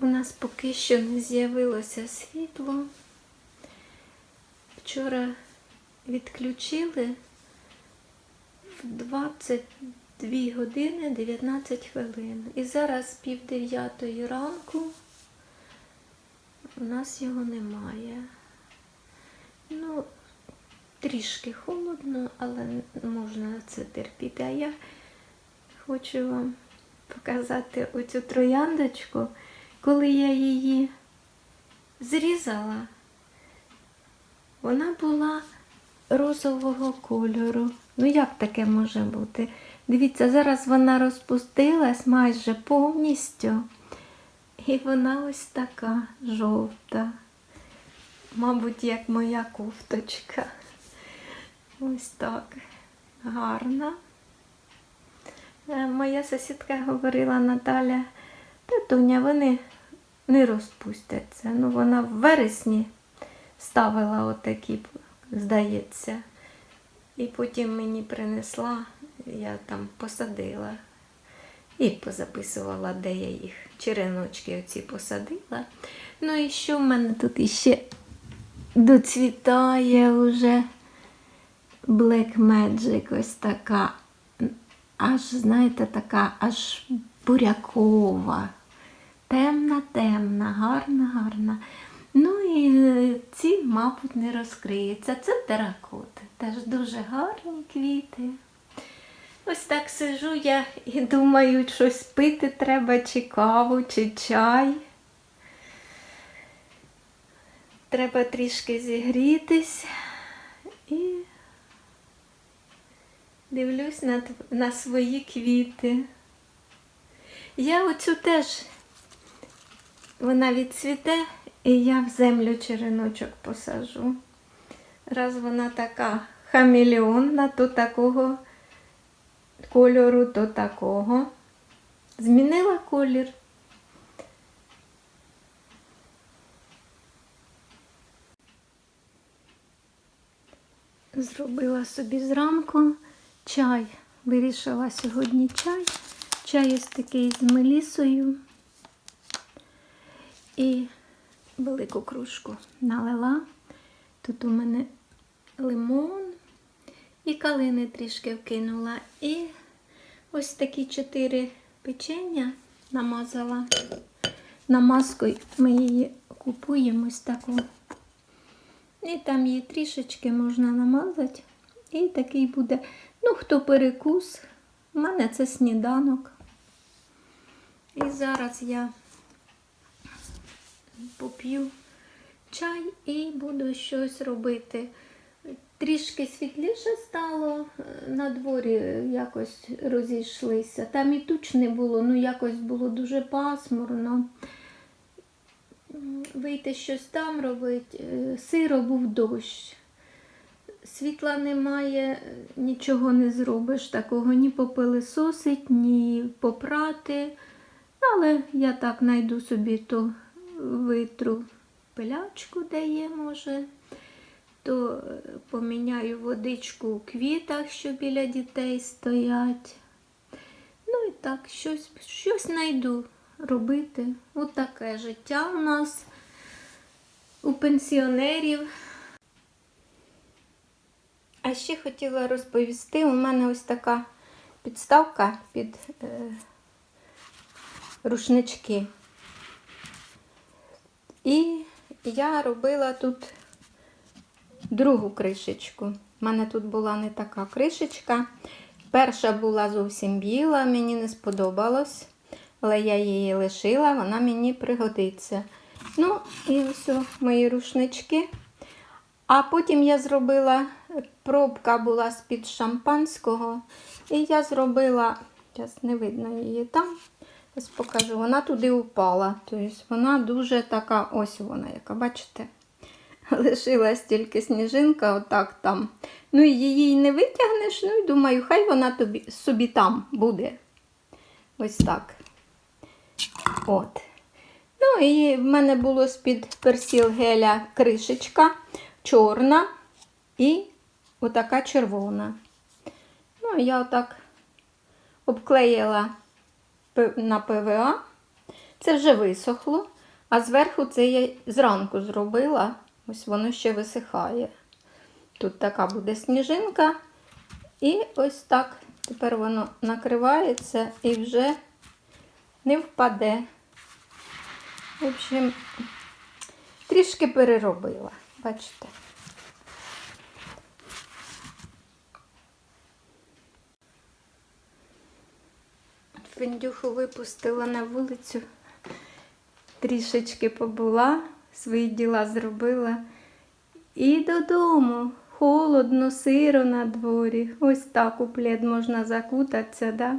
У нас поки що не з'явилося світло. Вчора відключили в 22 години 19 хвилин. І зараз пів дев'ятої ранку у нас його немає. Ну, трішки холодно, але можна це терпіти. А я хочу вам показати оцю трояндочку, коли я її зрізала. Вона була розового кольору. Ну як таке може бути? Дивіться, зараз вона розпустилась майже повністю. І вона ось така жовта. Мабуть, як моя кофточка. Ось так. Гарна. Е, Моя сусідка говорила Наталя, та Тоня, вони не розпустяться. Ну, вона в вересні ставила отакі, здається. І потім мені принесла, я там посадила і позаписувала, де я їх череночки оці посадила. Ну і що в мене тут іще доцвітає вже Black Magic, ось така, аж, знаєте, така аж бурякова. Темна, темна, гарна, гарна. Ну і е, ці, мабуть, не розкриються. Це теракоти. Теж дуже гарні квіти. Ось так сижу я і думаю, щось пити треба, чи каву, чи чай. Треба трішки зігрітись і дивлюсь на, на свої квіти. Я оцю теж вона відцвіте, і я в землю череночок посажу. Раз вона така хамелеонна, то такого кольору, то такого. Змінила колір. Зробила собі зранку чай. Вирішила сьогодні чай. Чай ось такий з мелісою. І велику кружку налила. Тут у мене лимон і калини трішки вкинула. І ось такі чотири печення намазала. Намазкою ми її купуємо ось таку. І там її трішечки можна намазати. І такий буде, ну, хто перекус. У мене це сніданок. І зараз я поп'ю чай і буду щось робити. Трішки світліше стало, е, на дворі якось розійшлися. Там і туч не було, ну якось було дуже пасмурно. Вийти щось там робити. Е, Сиро був дощ. Світла немає, нічого не зробиш такого, ні попилисосить, ні попрати. Але я так знайду собі то витру пилячку, де є, може, то е, поміняю водичку у квітах, що біля дітей стоять. Ну і так, щось, щось знайду робити. Отаке життя у нас у пенсіонерів. А ще хотіла розповісти, у мене ось така підставка під е, рушнички. І я робила тут другу кришечку. У мене тут була не така кришечка. Перша була зовсім біла, мені не сподобалось, але я її лишила, вона мені пригодиться. Ну, і ось мої рушнички. А потім я зробила, пробка була з-під шампанського. І я зробила, зараз не видно її там. Ось покажу, вона туди упала. Тобто вона дуже така, ось вона, яка, бачите? Лишилась тільки сніжинка, отак там. Ну і її не витягнеш, ну і думаю, хай вона тобі, собі там буде. Ось так. От. Ну і в мене було з-під персіл геля кришечка чорна і отака червона. Ну, я отак обклеїла на ПВА. Це вже висохло, а зверху це я зранку зробила. Ось воно ще висихає. Тут така буде сніжинка. І ось так тепер воно накривається і вже не впаде. В общем, трішки переробила, бачите. Фендюху випустила на вулицю, трішечки побула, свої діла зробила. І додому. Холодно, сиро на дворі. Ось так у плед можна закутатися, да?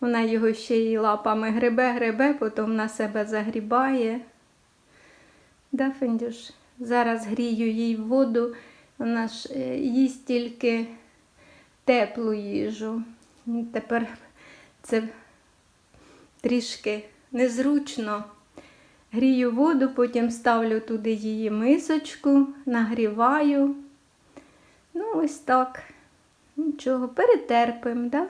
Вона його ще й лапами гребе, гребе, потім на себе загрібає. Да, Фендюш? Зараз грію їй воду, вона ж е, їсть тільки теплу їжу. Тепер це трішки незручно. Грію воду, потім ставлю туди її мисочку, нагріваю. Ну, ось так. Нічого, перетерпимо, да?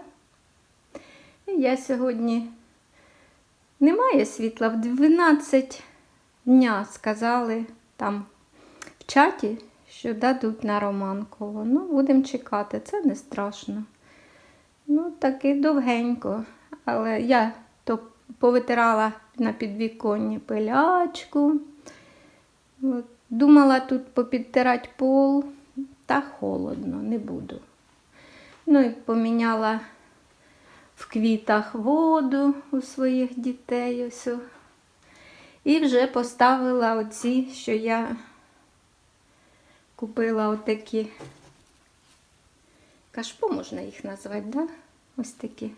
І Я сьогодні немає світла. В 12 дня сказали там в чаті, що дадуть на Романково. Ну, будемо чекати, це не страшно. Ну, таки довгенько. Але я то повитирала на підвіконні пилячку. Думала тут попідтирати пол, та холодно, не буду. Ну і поміняла в квітах воду у своїх дітей. Ось. І вже поставила оці, що я купила отакі кашпо, можна їх назвати, да? Ось такі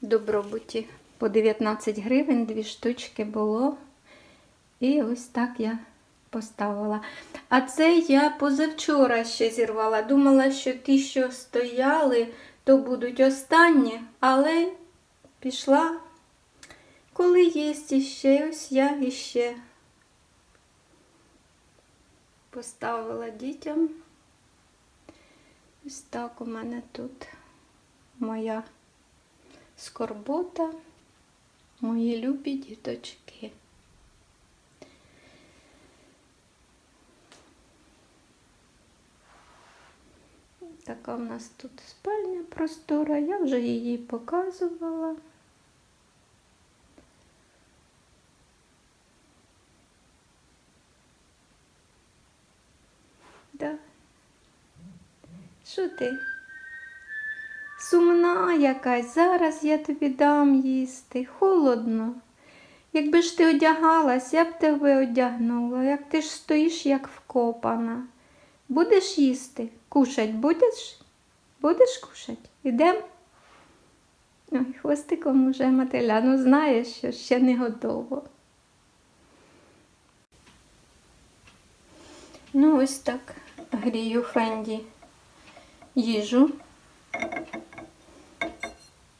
добробуті. По 19 гривень дві штучки було. І ось так я поставила. А це я позавчора ще зірвала. Думала, що ті, що стояли, то будуть останні, але пішла, коли є іще, ось я іще поставила дітям. Ось так у мене тут моя скорбота, мої любі діточки. Така в нас тут спальня простора, я вже її показувала. Да. Що ти? Сумна якась, зараз я тобі дам їсти. Холодно. Якби ж ти одягалась, я б тебе одягнула, як ти ж стоїш, як вкопана. Будеш їсти? Кушать будеш? Будеш кушать? Ідем? Ой, хвостиком уже мотиля, ну знаєш, що ще не готово. Ну, ось так грію Фенді їжу.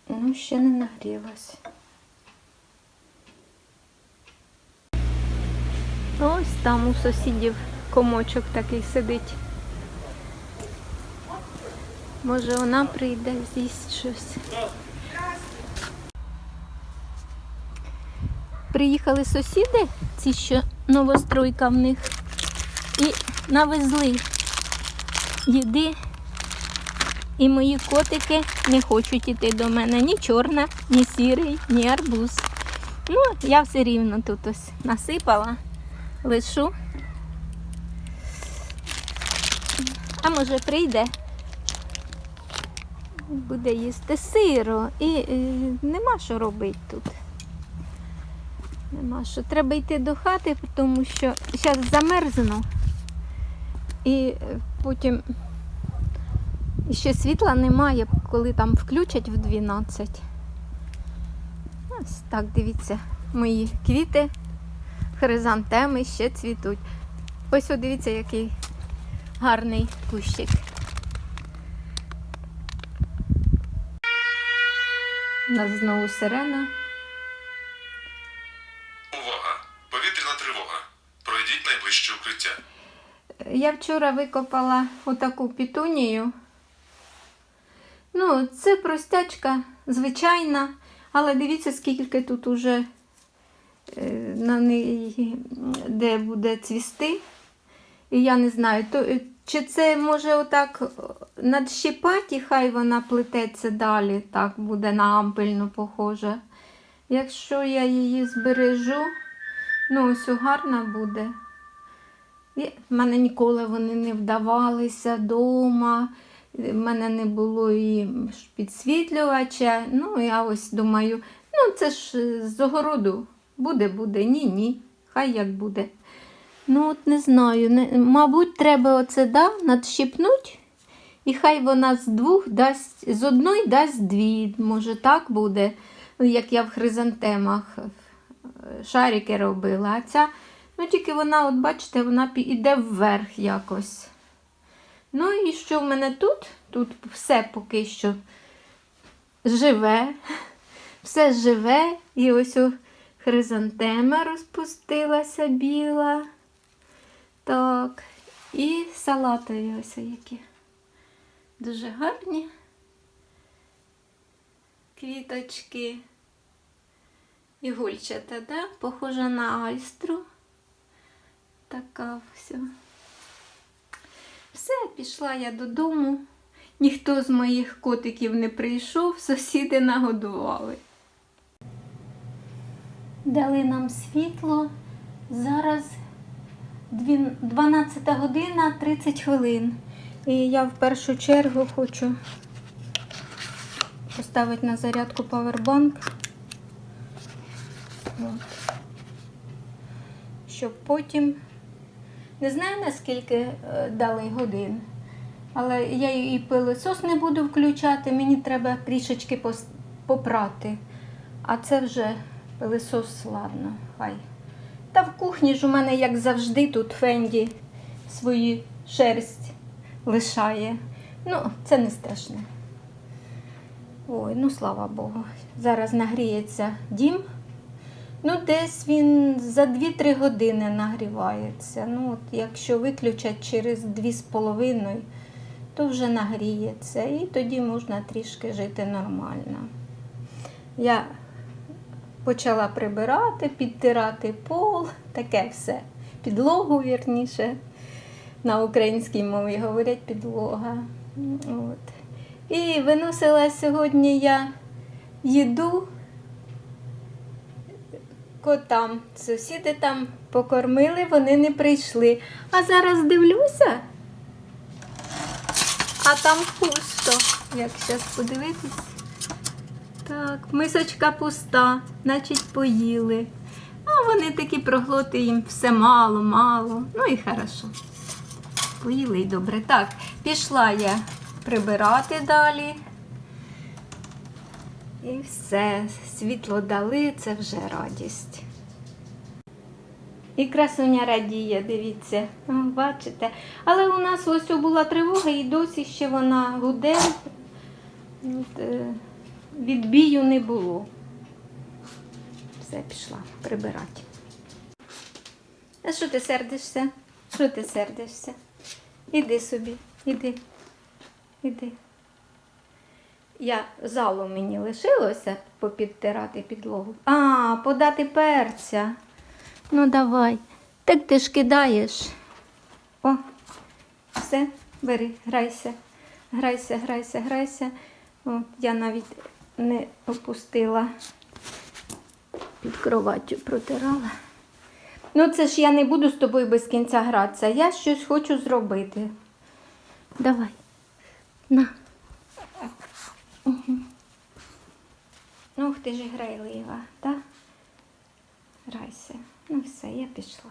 Ну, ще не нагрілась. Ось там у сусідів комочок такий сидить. Може вона прийде, з'їсть щось. Приїхали сусіди, ці що новостройка в них, і навезли їди. І мої котики не хочуть іти до мене ні чорна, ні сірий, ні арбуз. Ну, я все рівно тут ось насипала, лишу. А може прийде, буде їсти сиро і е, нема що робити тут. Нема що. Треба йти до хати, тому що зараз замерзну і потім і ще світла немає, коли там включать в 12. Ось так, дивіться, мої квіти, хризантеми ще цвітуть. Ось о, дивіться, який гарний кущик. У нас знову сирена. Увага! Повітряна тривога. Пройдіть найближче укриття. Я вчора викопала отаку пітунію. Ну, це простячка, звичайна, але дивіться, скільки тут уже е, на неї, де буде цвісти. І я не знаю, то, е, чи це може отак е, надщипати, хай вона плететься далі, так буде на ампельну похоже. Якщо я її збережу, ну ось гарна буде. І в мене ніколи вони не вдавалися вдома. В мене не було і підсвітлювача. Ну, я ось думаю, ну це ж е, з огороду. Буде, буде, ні, ні. Хай як буде. Ну, от не знаю. Не, мабуть, треба оце да, надщипнуть, і хай вона з двох дасть, з одної дасть дві. Може, так буде, як я в хризантемах е, шарики робила. А ця, ну тільки вона, от бачите, вона іде вверх якось. Ну і що в мене тут? Тут все поки що живе, все живе. І ось о, хризантема розпустилася біла. Так. І салатові ось які. Дуже гарні. Квіточки. Ігульчата, да? Похожа на айстру. Така все. Все, пішла я додому. Ніхто з моїх котиків не прийшов, сусіди нагодували. Дали нам світло. Зараз 12 година 30 хвилин. І я в першу чергу хочу поставити на зарядку павербанк. От. Щоб потім не знаю наскільки е, дали годин, але я і пилосос не буду включати, мені треба трішечки попрати. А це вже пилосос, ладно, хай. Та в кухні ж у мене, як завжди, тут Фенді свою шерсть лишає. Ну, це не страшне. Ой, ну слава Богу. Зараз нагріється дім. Ну, десь він за 2-3 години нагрівається. Ну, от якщо виключать через 2,5, то вже нагріється. І тоді можна трішки жити нормально. Я почала прибирати, підтирати пол, таке все. Підлогу, вірніше. На українській мові говорять підлога. От. І виносила сьогодні я їду котам. Сусіди там покормили, вони не прийшли. А зараз дивлюся, а там пусто. Як зараз подивитись. Так, мисочка пуста, значить поїли. А вони такі проглоти їм все мало, мало. Ну і хорошо. Поїли й добре. Так, пішла я прибирати далі. І все, світло дали, це вже радість. І красуня радіє, дивіться, бачите. Але у нас ось була тривога і досі ще вона гуде. Е, Відбію не було. Все, пішла прибирати. А що ти сердишся? Що ти сердишся? Іди собі, іди, іди. Я залу мені лишилося попідтирати підлогу. А, подати перця. Ну давай. Так ти ж кидаєш. О, все, бери, грайся. Грайся, грайся, грайся. О, я навіть не опустила під кроваттю протирала. Ну, це ж я не буду з тобою без кінця гратися. Я щось хочу зробити. Давай. На. Ух, ти ж грайлива, так? Райся. Ну все, я пішла.